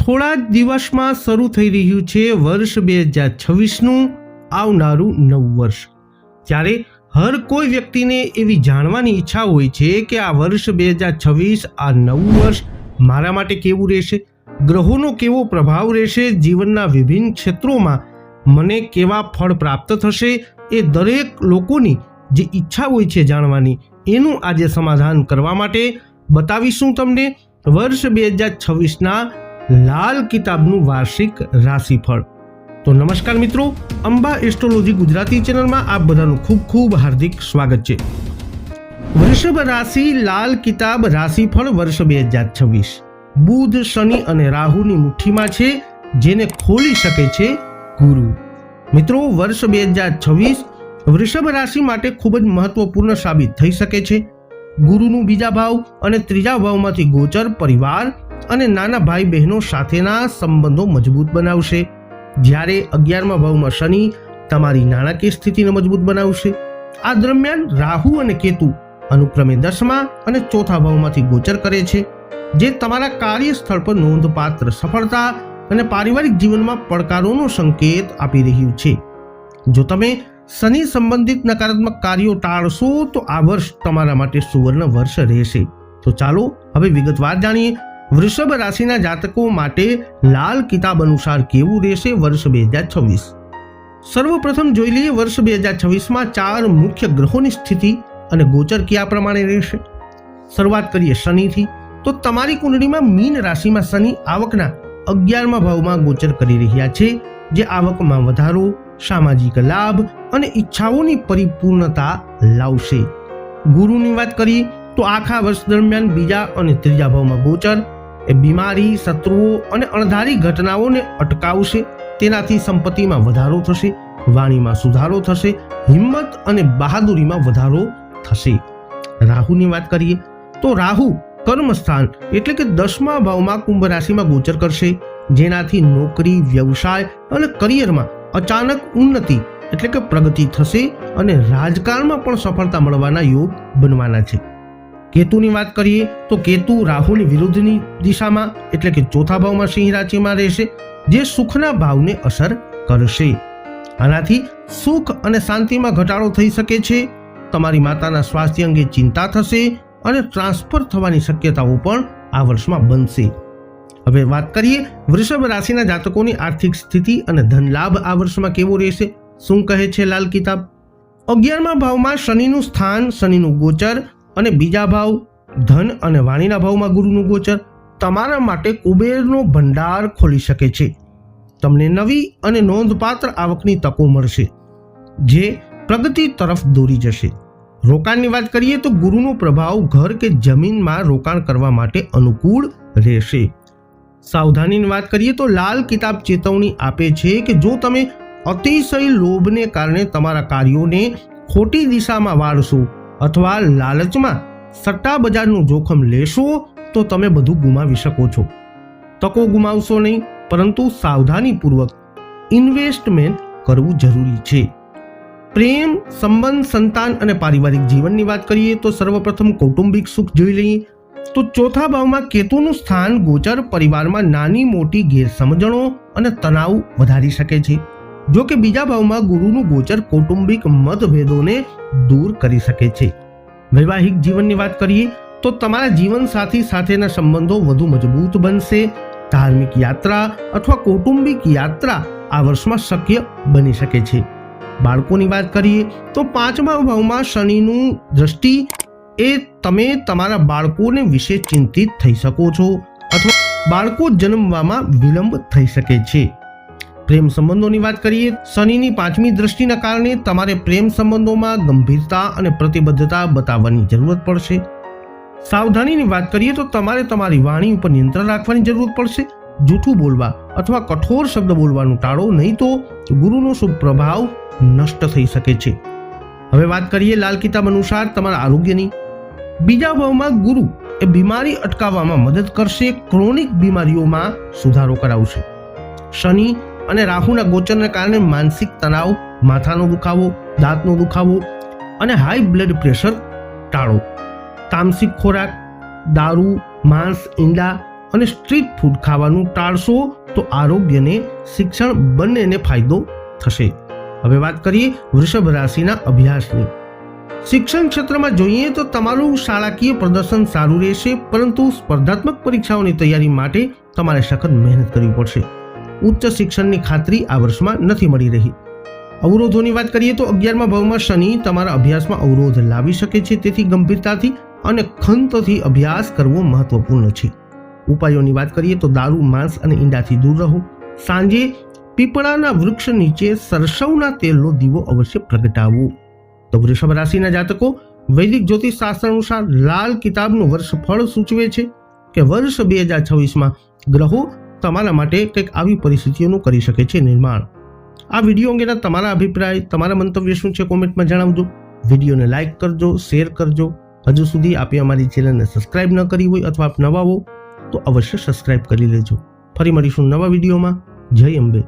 થોડા જ દિવસમાં શરૂ થઈ રહ્યું છે વર્ષ બે હજાર છવ્વીસનું આવનારું નવું વર્ષ. ત્યારે હર કોઈ વ્યક્તિને એવી જાણવાની ઈચ્છા હોય છે કે આ વર્ષ બે હજાર છવ્વીસ, આ નવું વર્ષ મારા માટે કેવું રહેશે? ગ્રહોનો કેવો પ્રભાવ રહેશે? જીવનના વિભિન્ન ક્ષેત્રોમાં મને કેવા ફળ પ્રાપ્ત થશે? એ દરેક લોકોની જે ઈચ્છા હોય છે જાણવાની, એનું આજે સમાધાન કરવા માટે બતાવીશું તમને. વર્ષ બે હજાર છવ્વીસના લાલ કિતાબનું વાર્ષિક રાશિફળ. તો નમસ્કાર મિત્રો, અંબા એસ્ટ્રોલોજી ગુજરાતી ચેનલમાં આપ બધાનું ખૂબ ખૂબ હાર્દિક સ્વાગત છે. વૃષભ રાશિ લાલ કિતાબ રાશિફળ વર્ષ બે હજાર છવ્વીસ. બુધ, શનિ અને રાહુની મુઠ્ઠીમાં છે, જેને ખોલી શકે છે ગુરુ. મિત્રો, વર્ષ બે હજાર છવ્વીસ વૃષભ રાશિ માટે ખૂબ જ મહત્વપૂર્ણ સાબિત થઈ શકે છે. ગુરુનું બીજા ભાવ અને ત્રીજા ભાવમાંથી ગોચર પરિવાર અને નાના ભાઈ બહેનો સાથેના સંબંધો મજબૂત બનાવશે. જ્યારે અગિયારમા ભાવમાં શનિ તમારી નાણાકીય સ્થિતિને મજબૂત બનાવશે. આ દરમિયાન રાહુ અને કેતુ અનુક્રમે દસમા અને ચોથા ભાવમાંથી ગોચર કરે છે, જે તમારા કાર્યસ્થળ પર નોંધપાત્ર સફળતા અને પારિવારિક જીવનમાં પડકારોનો સંકેત આપી રહ્યું છે. જો તમે શનિ સંબંધિત નકારાત્મક કાર્યો ટાળશો, તો આ વર્ષ તમારા માટે સુવર્ણ વર્ષ રહેશે. તો ચાલો હવે વિગતવાર જાણીએ વૃષભ રાશિના જાતકો માટે લાલ કિતાબ અનુસાર કેવું રહેશે વર્ષ બે હજાર છવ્વીસ? સર્વપ્રથમ જોઈ લઈએ વર્ષ બે હજાર છવ્વીસમાં ચાર મુખ્ય ગ્રહોની સ્થિતિ અને ગોચર કયા પ્રમાણે રહેશે? શરૂઆત કરીએ શનિથી. તો તમારી કુંડળીમાં મીન રાશિમાં શનિ આવકના અગિયારમા ભાવમાં ગોચર કરી રહ્યા છે, જે આવકમાં વધારો, સામાજિક લાભ અને ઈચ્છાઓની પરિપૂર્ણતા લાવશે. ગુરુની વાત કરીએ તો આખા વર્ષ દરમિયાન બીજા અને ત્રીજા ભાવમાં ગોચર એ બીમારી, શત્રુઓ અને અણધારી ઘટનાઓને અટકાવશે, તેનાથી સંપત્તિમાં વધારો થશે, વાણીમાં સુધારો થશે, હિંમત અને બહાદુરીમાં વધારો થશે. રાહુની વાત કરીએ તો રાહુ કર્મસ્થાન એટલે કે દસમા ભાવમાં કુંભ રાશિમાં ગોચર કરશે, જેનાથી નોકરી, વ્યવસાય અને કરિયરમાં અચાનક ઉન્નતિ એટલે કે પ્રગતિ થશે અને રાજકારણમાં પણ સફળતા મળવાના યોગ બનવાના છે. કેતુની વાત કરીએ તો કેતુ રાહુની વિરુદ્ધની દિશામાં એટલે કે ચોથા ભાવમાં સિંહ રાશિમાં રહેશે, જે સુખના ભાવને અસર કરશે. આનાથી સુખ અને શાંતિમાં ઘટાડો થઈ શકે છે, તમારી માતાના સ્વાસ્થ્ય અંગે ચિંતા થશે અને ટ્રાન્સફર થવાની શક્યતાઓ પણ આ વર્ષમાં બનશે. હવે વાત કરીએ વૃષભ રાશિના જાતકોની આર્થિક સ્થિતિ અને ધન લાભ આ વર્ષમાં કેવો રહેશે, શું કહે છે લાલ કિતાબ? અગિયારમા ભાવમાં શનિનું સ્થાન, શનિનું ગોચર અને બીજા ભાવ, ધન અને વાણીના ભાવમાં ગુરુનું ગોચર તમારા માટે કુબેરનો ભંડાર ખોલી શકે છે. તમને નવી અને નોંધપાત્ર આવકની તકો મળશે, જે પ્રગતિ તરફ દોરી જશે. રોકાણની વાત કરીએ તો ગુરુનો પ્રભાવ ઘર કે જમીનમાં રોકાણ કરવા માટે અનુકૂળ રહેશે. સાવધાનીની વાત કરીએ તો લાલ કિતાબ ચેતવણી આપે છે કે જો તમે અતિશય લોભને કારણે તમારા કાર્યોને ખોટી દિશામાં વાળશો અથવા લાલચમાં સટ્ટા બજારનું જોખમ લેશો, તો તમે બધું ગુમાવી શકો છો. તકો ગુમાવશો નહીં, પરંતુ સાવધાનીપૂર્વક ઇન્વેસ્ટમેન્ટ કરવું જરૂરી છે. પ્રેમ, સંબંધ, સંતાન અને પારિવારિક જીવનની વાત કરીએ તો સર્વપ્રથમ કૌટુંબિક સુખ જોઈ લઈએ, તો ચોથા ભાવમાં કેતુનું સ્થાન ગોચર પરિવારમાં નાની મોટી ગેરસમજણો અને તણાવ વધારી શકે છે. જો કે બીજા ભાવમાં ગુરુનું ગોચર કૌટુંબિક મતભેદોને દૂર કરી શકે છે. વૈવાહિક જીવનની વાત કરીએ તો તમારા જીવનસાથી સાથેના સંબંધો વધુ મજબૂત બનશે. ધાર્મિક યાત્રા અથવા કૌટુંબિક યાત્રા આ વર્ષમાં શક્ય બની શકે છે. બાળકોની વાત કરીએ તો પાંચમા ભાવમાં શનિનું દ્રષ્ટિ એ તમે તમારા બાળકોને વિશે ચિંતિત થઈ શકો છો અથવા બાળકો જન્મવામાં વિલંબ થઈ શકે છે. પ્રેમ સંબંધોની વાત કરીએ, શનિની પાંચમી દ્રષ્ટિના કારણે તમારે પ્રેમ સંબંધોમાં ગંભીરતા અને પ્રતિબદ્ધતા બતાવવાની જરૂરત પડશે. સાવધાનીની વાત કરીએ તો તમારે તમારી વાણી ઉપર નિયંત્રણ રાખવાની જરૂર પડશે. જૂઠું બોલવા અથવા કઠોર શબ્દ બોલવાનું ટાળો, નહીં તો ગુરુનો શુભ પ્રભાવ નષ્ટ થઈ શકે છે. હવે વાત કરીએ લાલ કિતાબ અનુસાર તમારા આરોગ્યની. બીજા ભાવમાં ગુરુ એ બીમારી અટકાવવામાં મદદ કરશે, ક્રોનિક બીમારીઓમાં સુધારો કરાવશે. શનિ અને રાહુના ગોચરને કારણે માનસિક તણાવ, માથાનો દુખાવો, દાંતનો દુખાવો અને હાઈ બ્લડ પ્રેશર ટાળો. તામસિક ખોરાક, દારૂ, માંસ, ઈંડા અને સ્ટ્રીટ ફૂડ ખાવાનું ટાળશો તો આરોગ્યને, શિક્ષણ બંનેને ફાયદો થશે. હવે વાત કરીએ વૃષભ રાશિના અભ્યાસની. શિક્ષણ ક્ષેત્રમાં જોઈએ તો તમારું શાળાકીય પ્રદર્શન સારું રહેશે, પરંતુ સ્પર્ધાત્મક પરીક્ષાઓની તૈયારી માટે તમારે સખત મહેનત કરવી પડશે. ઉચ્ચ શિક્ષણની ખાતરી આ વર્ષમાં નથી મળી રહી. અવરોધોની વાત કરીએ તો અગિયારમાં ભાવમાં શનિ તમારા અભ્યાસમાં અવરોધ લાવી શકે છે, તેથી ગંભીરતાથી અને ખંતથી અભ્યાસ કરવો મહત્વપૂર્ણ છે. ઉપાયોની વાત કરીએ તો દારૂ, માંસ અને ઈંડાથી દૂર રહો. સાંજે પીપળાના વૃક્ષ નીચે સરસવના તેલનો દીવો અવશ્ય પ્રગટાવવો તો વૃષભ રાશિના જાતકો, વૈદિક જ્યોતિષ શાસ્ત્ર અનુસાર લાલ કિતાબનું વર્ષ ફળ સૂચવે છે કે વર્ષ બે હજાર છવ્વીસમાં ગ્રહો તમારા માટે કંઈક આવી પરિસ્થિતિઓનું કરી શકે છે નિર્માણ. આ વીડિયો અંગેના તમારા અભિપ્રાય, તમારા મંતવ્ય શું છે કોમેન્ટમાં જણાવજો. વિડીયોને લાઇક કરજો, શેર કરજો. હજુ સુધી આપે અમારી ચેનલને સબસ્ક્રાઇબ ન કરી હોય અથવા આપ નવા હો, તો અવશ્ય સબસ્ક્રાઇબ કરી લેજો. ફરી મળીશું નવા વિડીયોમાં. જય અંબે.